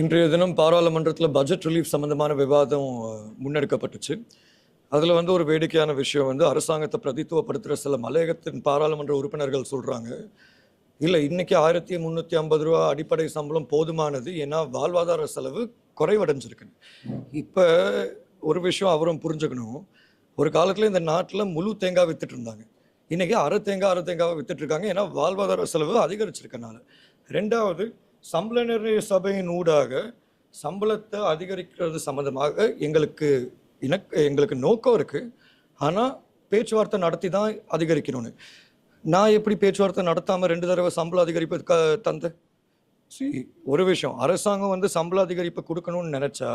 இன்றைய தினம் பாராளுமன்றத்தில் பட்ஜெட் ரிலீஃப் சம்பந்தமான விவாதம் முன்னெடுக்கப்பட்டுச்சு. அதில் வந்து ஒரு வேடிக்கையான விஷயம் வந்து அரசாங்கத்தை பிரதித்துவப்படுத்துகிற சில மலையகத்தின் பாராளுமன்ற உறுப்பினர்கள் சொல்கிறாங்க இல்லை இன்னைக்கு ஆயிரத்தி முந்நூற்றி ஐம்பது ரூபா அடிப்படை சம்பளம் போதுமானது ஏன்னா வாழ்வாதார செலவு குறைவடைஞ்சிருக்கு. இப்போ ஒரு விஷயம் அவரும் புரிஞ்சுக்கணும். ஒரு காலத்தில் இந்த நாட்டில் முழு தேங்காய் வித்துட்டு இருந்தாங்க. இன்றைக்கி அரை தேங்காய் அரை தேங்காவை வித்துட்டு இருக்காங்க. ஏன்னா வாழ்வாதார செலவு அதிகரிச்சிருக்கனால ரெண்டாவது சம்பள நிர்ணய சபையின் ஊடாக சம்பளத்தை அதிகரிக்கிறது சம்பந்தமாக எங்களுக்கு எனக்கு எங்களுக்கு நோக்கம் இருக்குது ஆனால் பேச்சுவார்த்தை நடத்தி தான் அதிகரிக்கணும்னு. நான் எப்படி பேச்சுவார்த்தை நடத்தாமல் ரெண்டு தடவை சம்பள அதிகரிப்பு க தந்தேன் சி ஒரு விஷயம். அரசாங்கம் வந்து சம்பள அதிகரிப்பு கொடுக்கணும்னு நினச்சா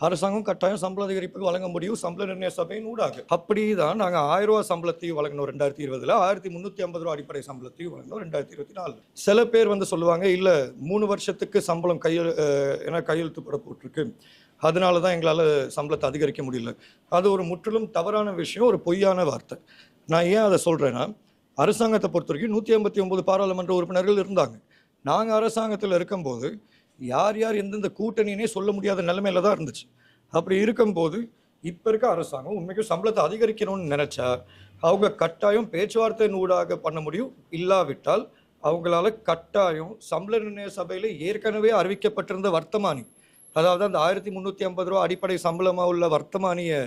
அரசாங்கம் கட்டாயம் சம்பள அதிகரிப்புக்கு வழங்க முடியும். சம்பள நிர்ணய சபையின் ஊடாக. அப்படி தான் நாங்கள் ஆயிரம் ரூபா சம்பளத்தையும் வழங்கினோம் ரெண்டாயிரத்தி இருபதுல. ஆயிரத்தி முந்நூற்றி ஐம்பது ரூபா அடிப்படை சம்பளத்தையும் வழங்கினோம் ரெண்டாயிரத்தி இருபத்தி நாலு சில பேர் வந்து சொல்லுவாங்க இல்லை மூணு வருஷத்துக்கு சம்பளம் கையெழு அஹ், ஏன்னா கையெழுத்து போட போட்டிருக்கு அதனால தான் எங்களால் சம்பளத்தை அதிகரிக்க முடியல. அது ஒரு முற்றிலும் தவறான விஷயம் ஒரு பொய்யான வார்த்தை. நான் ஏன் அதை சொல்கிறேன்னா அரசாங்கத்தை பொறுத்த வரைக்கும் நூற்றி ஐம்பத்தி ஒம்பது பாராளுமன்ற உறுப்பினர்கள் இருந்தாங்க. நாங்கள் அரசாங்கத்தில் இருக்கும்போது யார் யார் எந்தெந்த கூட்டணினே சொல்ல முடியாத நிலைமையில தான் இருந்துச்சு. அப்படி இருக்கும்போது இப்போ இருக்க அரசாங்கம் உண்மைக்கும் சம்பளத்தை அதிகரிக்கணும்னு நினச்சா அவங்க கட்டாயம் பேச்சுவார்த்தையின் ஊடாக பண்ண முடியும். இல்லாவிட்டால் அவங்களால கட்டாயம் சம்பள நிர்ணய சபையில் ஏற்கனவே அறிவிக்கப்பட்டிருந்த வர்த்தமானி அதாவது அந்த ஆயிரத்தி முந்நூற்றி ஐம்பது ரூபா அடிப்படை சம்பளமாக உள்ள வர்த்தமானியை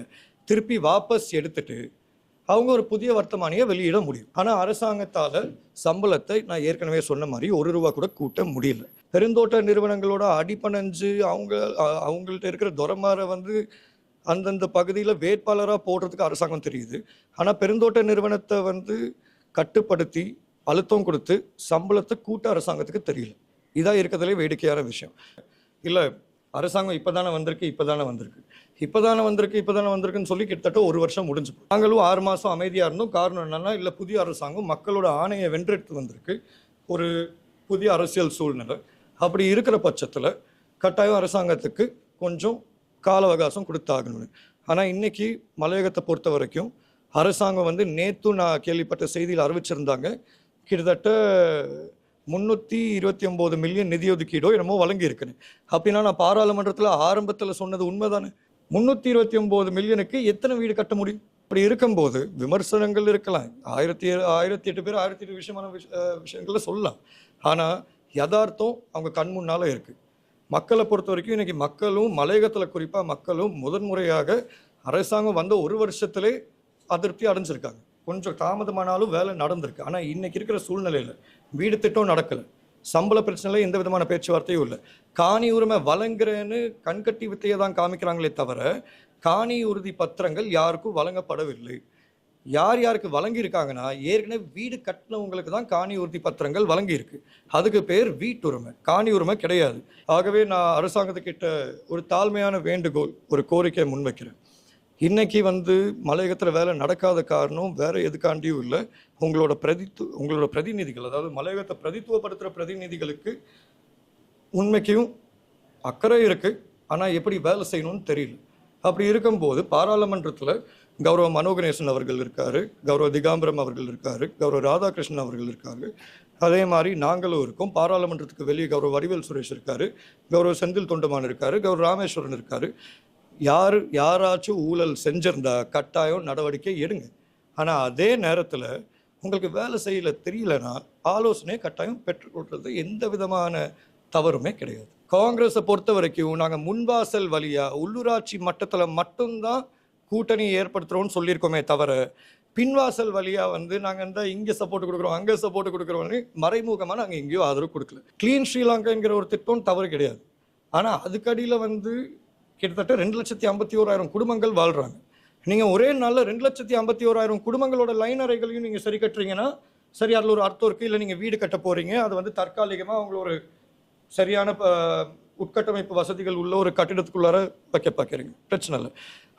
திருப்பி வாபஸ் எடுத்துட்டு அவங்க ஒரு புதிய வர்த்தமானியை வெளியிட முடியும். ஆனால் அரசாங்கத்தால் சம்பளத்தை நான் ஏற்கனவே சொன்ன மாதிரி ஒரு ரூபா கூட கூட்ட முடியல. பெருந்தோட்ட நிறுவனங்களோட அடிப்பணஞ்சு அவங்க அவங்கள்ட்ட இருக்கிற துறமாரை வந்து அந்தந்த பகுதியில் வேட்பாளராக போடுறதுக்கு அரசாங்கம் தெரியுது. ஆனால் பெருந்தோட்ட நிறுவனத்தை வந்து கட்டுப்படுத்தி அழுத்தம் கொடுத்து சம்பளத்தை கூட்ட அரசாங்கத்துக்கு தெரியல. இதான் இருக்கிறதுலே வேடிக்கையான விஷயம். இல்லை அரசாங்கம் இப்போ தானே வந்திருக்கு இப்போ தானே வந்திருக்கு. இப்போ தானே வந்திருக்கு இப்போ தானே வந்திருக்குன்னு சொல்லி கிட்டத்தட்ட ஒரு வருஷம் முடிஞ்சு நாங்களும் ஆறு மாதம் அமைதியாக இருந்தோம். காரணம் என்னென்னா இல்லை புதிய அரசாங்கம் மக்களோட ஆணையை வென்றெடுத்து வந்திருக்கு. ஒரு புதிய அரசியல் சூழ்நிலை. அப்படி இருக்கிற பட்சத்தில் கட்டாயம் அரசாங்கத்துக்கு கொஞ்சம் கால அவகாசம் கொடுத்தாகணும் ஆனால் இன்னைக்கு மலையகத்தை பொறுத்த வரைக்கும் அரசாங்கம் வந்து நேற்று நான் கேள்விப்பட்ட செய்தியில் அறிவிச்சிருந்தாங்க. கிட்டத்தட்ட முந்நூற்றி இருபத்தி ஒம்பது மில்லியன் நிதி ஒதுக்கீடோ என்னமோ வழங்கியிருக்குன்னு அப்படின்னா நான் பாராளுமன்றத்தில் ஆரம்பத்தில் சொன்னது உண்மைதானே? முந்நூற்றி இருபத்தி ஒம்பது மில்லியனுக்கு எத்தனை வீடு கட்ட முடியும்? அப்படி இருக்கும்போது விமர்சனங்கள் இருக்கலாம். ஆயிரத்தி ஆயிரத்தி எட்டு பேர் ஆயிரத்தி எட்டு விஷயமான விஷ விஷயங்களில் விஷயங்களை சொல்லலாம். ஆனால் யதார்த்தம் அவங்க கண் முன்னால் இருக்குது மக்களை பொறுத்த வரைக்கும் இன்றைக்கி மக்களும் மலையகத்தில் குறிப்பாக மக்களும் முதன்முறையாக அரசாங்கம் வந்த ஒரு வருஷத்திலே அதிருப்தி அடைஞ்சிருக்காங்க. கொஞ்சம் தாமதமானாலும் வேலை நடந்திருக்கு. ஆனால் இன்றைக்கி இருக்கிற சூழ்நிலையில் வீடு திட்டம் நடக்கலை. சம்பள பிரச்சனையில் எந்த விதமான பேச்சுவார்த்தையும் இல்லை. காணி உரிமை வழங்குறேன்னு கண்கட்டி வித்தையை தான் காமிக்கிறாங்களே தவிர காணி உறுதி பத்திரங்கள் யாருக்கும் வழங்கப்படவில்லை. யார் யாருக்கு வழங்கியிருக்காங்கன்னா ஏற்கனவே வீடு கட்டினவங்களுக்கு தான் காணி உறுதி பத்திரங்கள் வழங்கியிருக்கு. அதுக்கு பேர் வீட்டுரிமை. காணி உரிமை கிடையாது. ஆகவே நான் அரசாங்கத்துக்கிட்ட ஒரு தாழ்மையான வேண்டுகோள் ஒரு கோரிக்கையை முன்வைக்கிறேன். இன்றைக்கி வந்து மலையகத்தில் வேலை நடக்காத காரணம் வேறு எதுக்காண்டியும் இல்லை. உங்களோட பிரதித்து உங்களோட பிரதிநிதிகள் அதாவது மலையகத்தை பிரதித்துவப்படுத்துகிற பிரதிநிதிகளுக்கு உண்மைக்கும் அக்கறை இருக்குது ஆனால் எப்படி வேலை செய்யணும்னு தெரியல. அப்படி இருக்கும்போது பாராளுமன்றத்தில் கௌரவ மனோகணேசன் அவர்கள் இருக்காரு கௌரவ திகாம்பரம் அவர்கள் இருக்காரு கௌரவ ராதாகிருஷ்ணன் அவர்கள் இருக்காரு. அதே மாதிரி நாங்களும் இருக்கோம். பாராளுமன்றத்துக்கு வெளியே கௌரவ வடிவேல் சுரேஷ் இருக்காரு கௌரவ செந்தில் தொண்டமான் இருக்காரு கௌரவ ராமேஸ்வரன் இருக்காரு. யார் யாராச்சும் ஊழல் செஞ்சிருந்தா கட்டாயம் நடவடிக்கை எடுங்க. ஆனால் அதே நேரத்தில் உங்களுக்கு வேலை செய்யல தெரியலனா ஆலோசனை கட்டாயம் பெற்றுக்கொள்றது எந்த விதமான தவறுமே கிடையாது. காங்கிரஸை பொறுத்த வரைக்கும் நாங்கள் முன்வாசல் வழியாக உள்ளூராட்சி மட்டத்தில் மட்டும்தான் கூட்டணி ஏற்படுத்துகிறோம்னு சொல்லியிருக்கோமே தவிர பின்வாசல் வழியாக வந்து நாங்கள் இந்த இங்கே சப்போர்ட் கொடுக்குறோம் அங்கே சப்போர்ட் கொடுக்குறோம்னு மறைமுகமாக நாங்கள் எங்கேயோ ஆதரவு கொடுக்கல. க்ளீன் ஸ்ரீலங்காங்கிற ஒரு திட்டம் தவறு கிடையாது. ஆனால் அதுக்கடியில் வந்து கிட்டத்தட்ட ரெண்டு லட்சத்தி ஐம்பத்தி ஓராயிரம் குடும்பங்கள் வாழ்கிறாங்க நீங்கள் ஒரே நாளில் ரெண்டு லட்சத்தி ஐம்பத்தி ஓராயிரம் குடும்பங்களோட லைன் அறைகளையும் நீங்கள் சரி கட்டுறீங்கன்னா சரி அதில் ஒரு அர்த்தம் இருக்குது இல்லை நீங்கள் வீடு கட்ட போகிறீங்க அது வந்து தற்காலிகமாக அவங்கள ஒரு சரியான ப- உட்கட்டமைப்பு வசதிகள் உள்ள ஒரு கட்டிடத்துக்குள்ளார வைக்க பார்க்குறீங்க. பிரச்சனை இல்லை.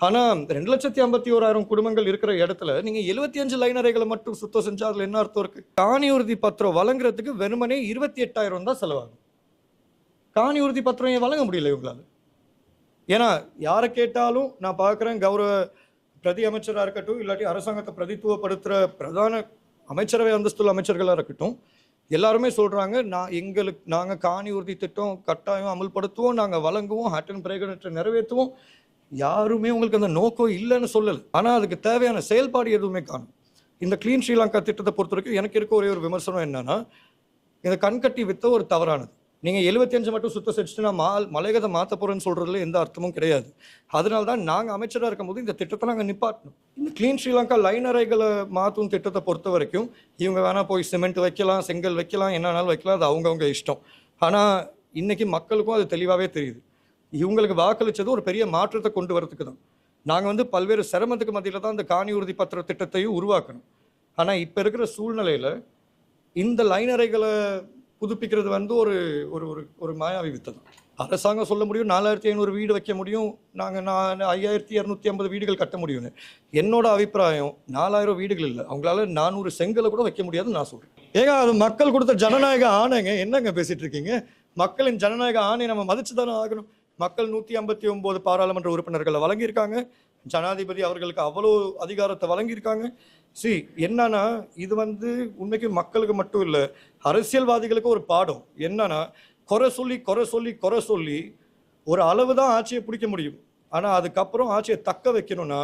ஆனால் ரெண்டு லட்சத்தி ஐம்பத்தி ஓராயிரம் குடும்பங்கள் இருக்கிற இடத்துல நீங்கள் எழுபத்தி அஞ்சு லைனரைகளை மட்டும் சுத்தம் செஞ்சால் அதில் என்ன அர்த்தம் இருக்குது காணி உறுதி பத்திரம் வழங்குறதுக்கு வெறுமனே இருபத்தி எட்டாயிரம் தான் செலவாகும். காணி உறுதி பத்திரம் ஏன் வழங்க முடியல இவங்களால்? ஏன்னா யாரை கேட்டாலும் நான் பார்க்குறேன் கௌரவ பிரதி அமைச்சராக இருக்கட்டும் இல்லாட்டி அரசாங்கத்தை பிரதித்துவப்படுத்துகிற பிரதான அமைச்சரவை அந்தஸ்துள்ள அமைச்சர்களாக இருக்கட்டும் எல்லாருமே சொல்கிறாங்க நான் எங்களுக்கு நாங்கள் காணி உறுதி திட்டம் கட்டாயம் அமல்படுத்துவோம் நாங்கள் வழங்குவோம் ஹட்டன் பிரேகனற்றை நிறைவேற்றுவோம். யாருமே உங்களுக்கு அந்த நோக்கம் இல்லைன்னு சொல்லலை. ஆனால் அதுக்கு தேவையான செயல்பாடு எதுவுமே காணும். இந்த க்ளீன் ஸ்ரீலங்கா திட்டத்தை பொறுத்த வரைக்கும் எனக்கு இருக்க ஒரே ஒரு விமர்சனம் என்னன்னா இந்த கண்கட்டி வித்த ஒரு தவறானது. நீங்கள் எழுபத்தஞ்சு மட்டும் சுத்தம் செஞ்சுட்டு நான் மா மலையகத்தை மாற்ற போகிறேன்னு சொல்கிறதுல எந்த அர்த்தமும் கிடையாது. அதனால தான் நாங்கள் அமைச்சராக இருக்கும்போது இந்த திட்டத்தை நாங்கள் நிப்பாட்டணும். இந்த க்ளீன் ஸ்ரீலங்கா லைனரைகளை மாற்றும் திட்டத்தை பொறுத்த வரைக்கும் இவங்க வேணால் போய் சிமெண்ட் வைக்கலாம் செங்கல் வைக்கலாம் என்னன்னாலும் வைக்கலாம் அது அவங்கவுங்க இஷ்டம். ஆனால் இன்றைக்கி மக்களுக்கும் அது தெளிவாகவே தெரியுது. இவங்களுக்கு வாக்களித்தது ஒரு பெரிய மாற்றத்தை கொண்டு வரதுக்கு தான். நாங்கள் வந்து பல்வேறு சிரமத்துக்கு மத்தியில் தான் இந்த காணி உறுதி பத்திர திட்டத்தையும் உருவாக்கணும். ஆனால் இப்போ இருக்கிற சூழ்நிலையில் இந்த லைனரைகளை புதுப்பிக்கிறது வந்து ஒரு ஒரு ஒரு ஒரு மாயாவி வித்தை தான். அரசாங்கம் சொல்ல முடியும் நாலாயிரத்தி ஐநூறு வீடு வைக்க முடியும் நாங்கள் நான் ஐயாயிரத்தி இரநூத்தி ஐம்பது வீடுகள் கட்ட முடியும்னு. என்னோட அபிப்பிராயம் நாலாயிரம் வீடுகள் இல்லை. அவங்களால நானூறு செங்கலை கூட வைக்க முடியாதுன்னு நான் சொல்கிறேன் ஏங்க அது மக்கள் கொடுத்த ஜனநாயக ஆணைங்க? என்னங்க பேசிகிட்டு இருக்கீங்க? மக்களின் ஜனநாயக ஆணை நம்ம மதிச்சு தானே ஆகணும்? மக்கள் நூற்றி ஐம்பத்தி ஒம்பது பாராளுமன்ற உறுப்பினர்களை வழங்கியிருக்காங்க. ஜனாதிபதி அவர்களுக்கு அவ்வளோ அதிகாரத்தை வழங்கியிருக்காங்க. சி என்னன்னா இது வந்து உண்மைக்கு மக்களுக்கு மட்டும் இல்லை அரசியல்வாதிகளுக்கு ஒரு பாடம். என்னன்னா குறை சொல்லி குறை சொல்லி குறை சொல்லி ஒரு அளவு தான் ஆட்சியை பிடிக்க முடியும். ஆனால் அதுக்கப்புறம் ஆட்சியை தக்க வைக்கணும்னா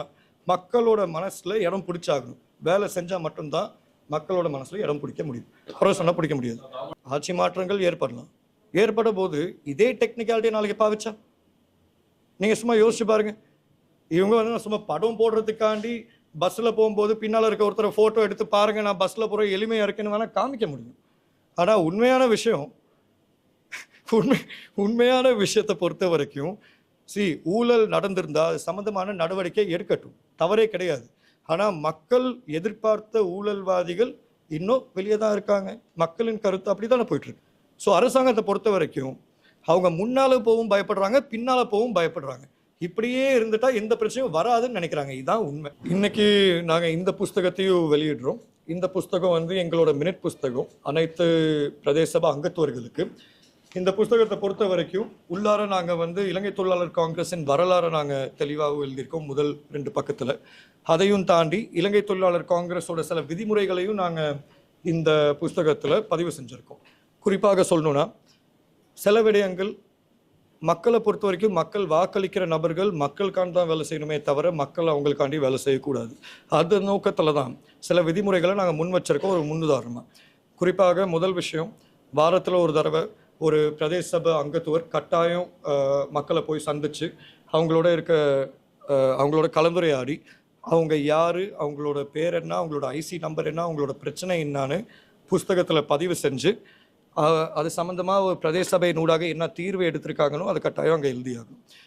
மக்களோட மனசில் இடம் பிடிச்சாகணும். வேலை செஞ்சால் மட்டும்தான் மக்களோட மனசில் இடம் பிடிக்க முடியும். குறை சொன்னால் பிடிக்க முடியாது. ஆட்சி மாற்றங்கள் ஏற்படலாம். ஏற்பட போது இதே டெக்னிக்காலிட்டி நாளைக்கு பாவிச்சா? நீங்கள் சும்மா யோசிச்சு பாருங்கள் இவங்க வந்து சும்மா படம் போடுறதுக்காண்டி பஸ்ஸில் போகும்போது பின்னால் இருக்க ஒருத்தரை ஃபோட்டோ எடுத்து பாருங்கள் நான் பஸ்ஸில் போகிற எளிமையாக இருக்குன்னு வேணால் காமிக்க முடியும். ஆனால் உண்மையான விஷயம் உண்மை உண்மையான விஷயத்தை பொறுத்த வரைக்கும் சி ஊழல் நடந்திருந்தால் அது சம்மந்தமான நடவடிக்கை எடுக்கட்டும். தவறே கிடையாது. ஆனால் மக்கள் எதிர்பார்த்த ஊழல்வாதிகள் இன்னும் வெளியே தான் இருக்காங்க. மக்களின் கருத்து அப்படி தானே போயிட்டுருக்கு. ஸோ அரசாங்கத்தை பொறுத்த வரைக்கும் அவங்க முன்னால் போகவும் பயப்படுறாங்க பின்னால் போகவும் பயப்படுறாங்க. இப்படியே இருந்துட்டா எந்த பிரச்சனையும் வராதுன்னு நினைக்கிறாங்க. இதுதான் உண்மை. இன்னைக்கு நாங்கள் இந்த புஸ்தகத்தையும் வெளியிடுறோம். இந்த புஸ்தகம் வந்து எங்களோட மினிட் புஸ்தகம். அனைத்து பிரதேச சபை அங்கத்துவர்களுக்கு இந்த புஸ்தகத்தை பொறுத்த வரைக்கும் உள்ளார நாங்கள் வந்து இலங்கை தொழிலாளர் காங்கிரஸின் வரலாறை நாங்கள் தெளிவாக எழுதியிருக்கோம் முதல் ரெண்டு பக்கத்தில். அதையும் தாண்டி இலங்கை தொழிலாளர் காங்கிரஸோட சில விதிமுறைகளையும் நாங்கள் இந்த புஸ்தகத்தில் பதிவு செஞ்சுருக்கோம். குறிப்பாக சொல்லணுன்னா சில விடயங்கள் மக்களை பொறுத்த வரைக்கும் மக்கள் வாக்களிக்கிற நபர்கள் மக்களுக்காண்டி தான் வேலை செய்யணுமே தவிர மக்கள் அவங்களுக்காண்டி வேலை செய்யக்கூடாது. அது நோக்கத்தில் தான் சில விதிமுறைகளை நாங்கள் முன் வச்சிருக்கோம். ஒரு முன்னுதாரணமாக குறிப்பாக முதல் விஷயம் வாரத்தில் ஒரு தடவை ஒரு பிரதேச சபை அங்கத்துவர் கட்டாயம் மக்களை போய் சந்திச்சு அவங்களோட இருக்க அவங்களோட கலந்துரையாடி அவங்க யார் அவங்களோட பேர் என்ன அவங்களோட ஐசி நம்பர் என்ன அவங்களோட பிரச்சனை என்னான்னு புஸ்தகத்தில் பதிவு செஞ்சு அது சம்மந்தமாக ஒரு பிரதேச சபை நூடாக என்ன தீர்வு எடுத்திருக்காங்களோ அது கட்டாயம் அங்கே எழுதியாகும்.